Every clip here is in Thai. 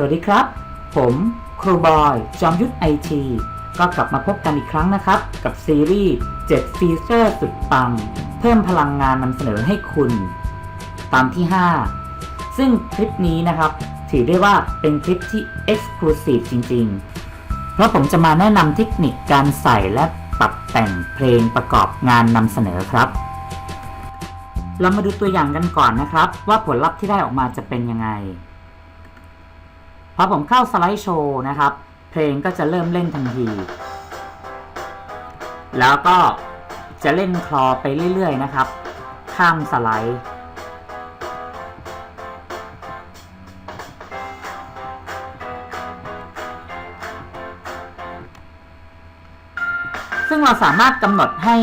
สวัสดีครับ ผมครูบอย จอมยุทธไอทีก็กลับมาพบกันอีกครั้งนะครับ กับซีรีส์ 7 ฟีเจอร์สุดปัง เพิ่มพลังงานนำเสนอให้คุณ ตามที่ 5 ซึ่งคลิปนี้นะครับ ถือได้ว่าเป็นคลิปที่ Exclusive จริง ๆ เพราะผมจะมาแนะนำเทคนิคการใส่และปรับแต่งเพลงประกอบงานนำเสนอครับ เรามาดูตัวอย่างกันก่อนนะครับ ว่าผลลัพธ์ที่ได้ออกมาจะเป็นยังไง พอผมเข้าสไลด์โชว์นะครับ เพลงก็จะเริ่มเล่นทันที แล้วก็จะเล่นคลอไปเรื่อยๆนะครับ ข้ามสไลด์ซึ่งเราสามารถกำหนดให้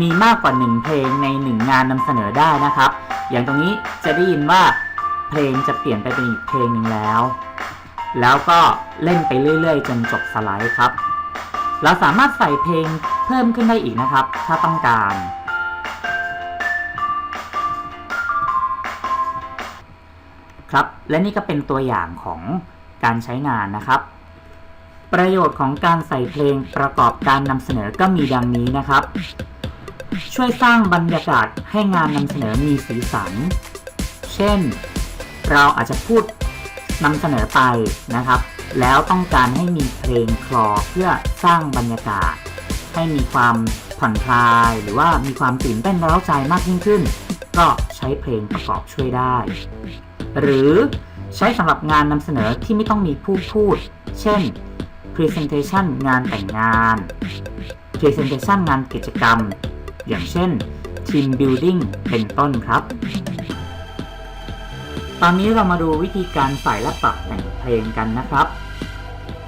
มีมากกว่า 1 เพลงใน 1 งานนำเสนอได้นะครับ อย่างตรงนี้จะได้ยินว่าเพลงจะเปลี่ยนไปเป็นอีกเพลงหนึ่งแล้ว แล้วก็เล่นไปเรื่อยๆ จนจบสไลด์ครับ เราสามารถใส่เพลงเพิ่มขึ้นได้อีกนะครับ ถ้าต้องการ ครับ และนี่ก็เป็นตัวอย่างของการใช้งานนะครับ ประโยชน์ของการใส่เพลงประกอบการนำเสนอก็มีดังนี้นะครับ ช่วยสร้างบรรยากาศให้งานนำเสนอมีสีสัน เช่น เราอาจจะพูด นำเสนอไปนะครับ แล้วต้องการให้มีเพลงคลอเพื่อสร้างบรรยากาศ ให้มีความผ่อนคลาย หรือว่ามีความตื่นเต้นเร้าใจมากยิ่งขึ้น ก็ใช้เพลงประกอบช่วยได้ หรือใช้สำหรับงานนำเสนอที่ไม่ต้องมีผู้พูด เช่น Presentation งานแต่งงาน Presentation งานกิจกรรม อย่างเช่น Team Building เป็นต้นครับ ตอนนี้เรามาดูวิธีการใส่และปรับแต่งเพลงกันนะครับ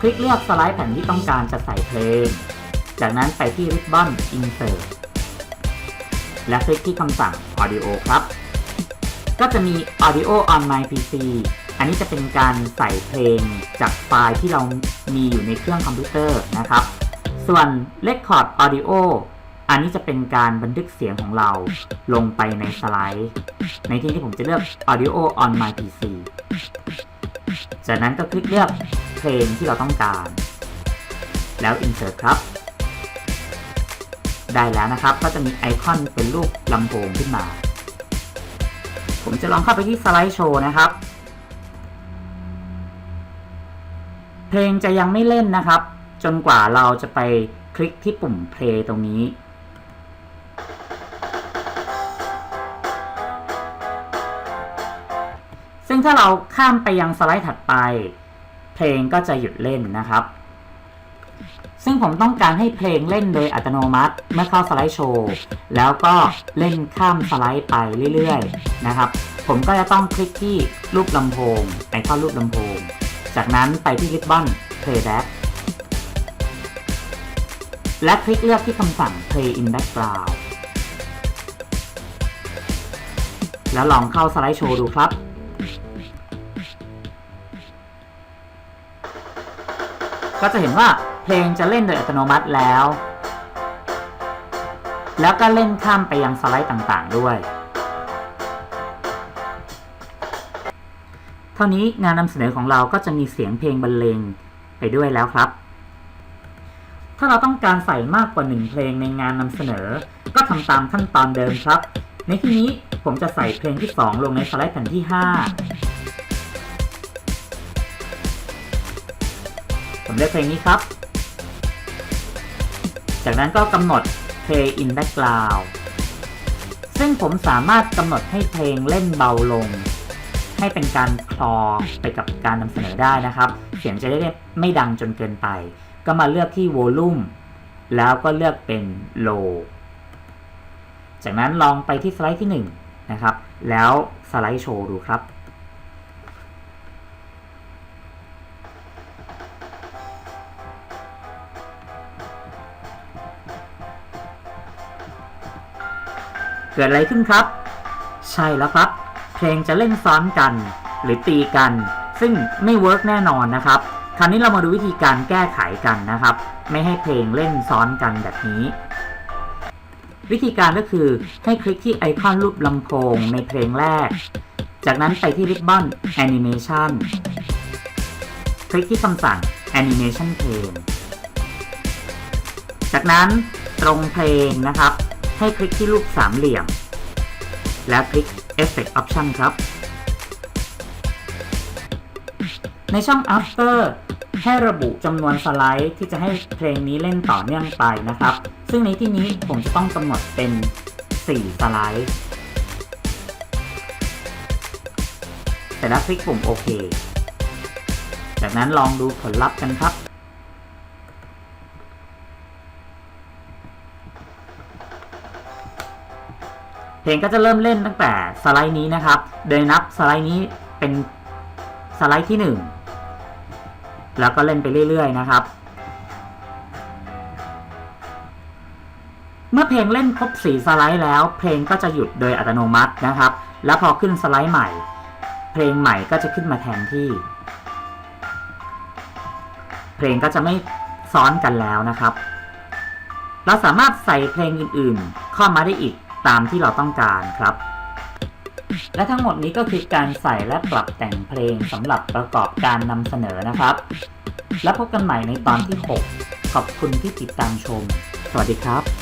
คลิกเลือกสไลด์แผ่นที่ต้องการจะใส่เพลง จากนั้นไปที่ Ribbon Insert และคลิกที่คำสั่ง Audio ครับ ก็จะมี Audio on my PC อันนี้จะเป็นการใส่เพลงจากไฟล์ที่เรามีอยู่ในเครื่องคอมพิวเตอร์นะครับ ส่วน Record Audio อันนี้จะเป็นการบันทึกเสียงของเราลงไปในสไลด์ ในที่ที่ผมจะเลือก Audio on my PC จากนั้นก็คลิกเลือกเพลงที่เราต้องการ แล้ว Insert ครับ ได้แล้วนะครับก็จะมีไอคอนเป็นรูปลำโพงขึ้นมา ผมจะลองเข้าไปที่สไลด์โชว์นะครับ เพลงจะยังไม่เล่นนะครับ จนกว่าเราจะไปคลิกที่ปุ่ม play ตรงนี้ ซึ่งถ้าเราข้ามไปยังสไลด์ถัดไป เพลงก็จะหยุดเล่นนะครับ ซึ่งผมต้องการให้เพลงเล่นโดยอัตโนมัติเมื่อเข้าสไลด์โชว์ แล้วก็เล่นข้ามสไลด์ไปเรื่อยๆ นะครับ ผมก็จะต้องคลิกที่รูปลำโพงไอคอนรูปลำโพง จากนั้นไปที่ Ribbon Playback และคลิกเลือกที่คำสั่ง Play in Background แล้วลองเข้าสไลด์โชว์ดูครับ ก็จะเห็นว่าเพลงจะเล่นโดยอัตโนมัติแล้ว แล้วก็เล่นข้ามไปยังสไลด์ต่างๆ ด้วย เท่านี้งานนำเสนอของเราก็จะมีเสียงเพลงบรรเลงไปด้วยแล้วครับ ถ้าเราต้องการใส่มากกว่าหนึ่งเพลงในงานนำเสนอ ก็ทำตามขั้นตอนเดิมครับ ในที่นี้ผมจะใส่เพลงที่ 2 ลงในสไลด์แผ่นที่ 5 ผมเลือกเพลงนี้ครับ จากนั้นก็กำหนด Play in Background ซึ่งผมสามารถกำหนดให้เพลงเล่นเบาลง ให้เป็นการคลอไปกับการนำเสนอได้นะครับ เสียงจะได้ไม่ดังจนเกินไป ก็มาเลือกที่ Volume แล้วก็เลือกเป็น Low จากนั้นลองไปที่สไลด์ที่ 1 นะครับ แล้วสไลด์โชว์ดูครับ เกิดอะไรขึ้นครับ ใช่แล้วครับ เพลงจะเล่นซ้อนกัน หรือตีกัน ซึ่งไม่เวิร์กแน่นอนนะครับ คราวนี้เรามาดูวิธีการแก้ไขกันนะครับ ไม่ให้เพลงเล่นซ้อนกันแบบนี้ วิธีการก็คือให้คลิกที่ไอคอนรูปลำโพงในเพลงแรก จากนั้นไปที่ Ribbon Animation คลิกที่คำสั่ง Animation Plane จากนั้นตรงเพลงนะครับ ให้คลิกที่รูปสามเหลี่ยม แล้วคลิก Effect Option ครับ ในช่อง After ให้ระบุจำนวนสไลด์ที่จะให้เพลงนี้เล่นต่อเนื่องไปนะครับ ซึ่งในที่นี้ผมจะต้องกำหนดเป็น 4 สไลด์เสร็จแล้วคลิกปุ่มโอเค จากนั้นลองดูผลลัพธ์กันครับ เพลงก็จะเริ่มเล่นตั้งแต่สไลด์นี้นะครับ โดยนับสไลด์นี้เป็นสไลด์ที่ 1 แล้วก็เล่นไปเรื่อย ๆ นะครับ เมื่อเพลงเล่นครบ4สไลด์แล้ว เพลงก็จะหยุดโดยอัตโนมัตินะครับ แล้วพอขึ้นสไลด์ใหม่ เพลงใหม่ก็จะขึ้นมาแทนที่ เพลงก็จะไม่ซ้อนกันแล้วนะครับ เราสามารถใส่เพลงอื่นๆ เข้ามาได้อีก ตามที่เราต้องการครับ และทั้งหมดนี้ก็คือการใส่และปรับแต่งเพลงสำหรับประกอบการนำเสนอนะครับ แล้วพบกันใหม่ในตอนที่ 6 ขอบคุณที่ติดตามชม สวัสดีครับ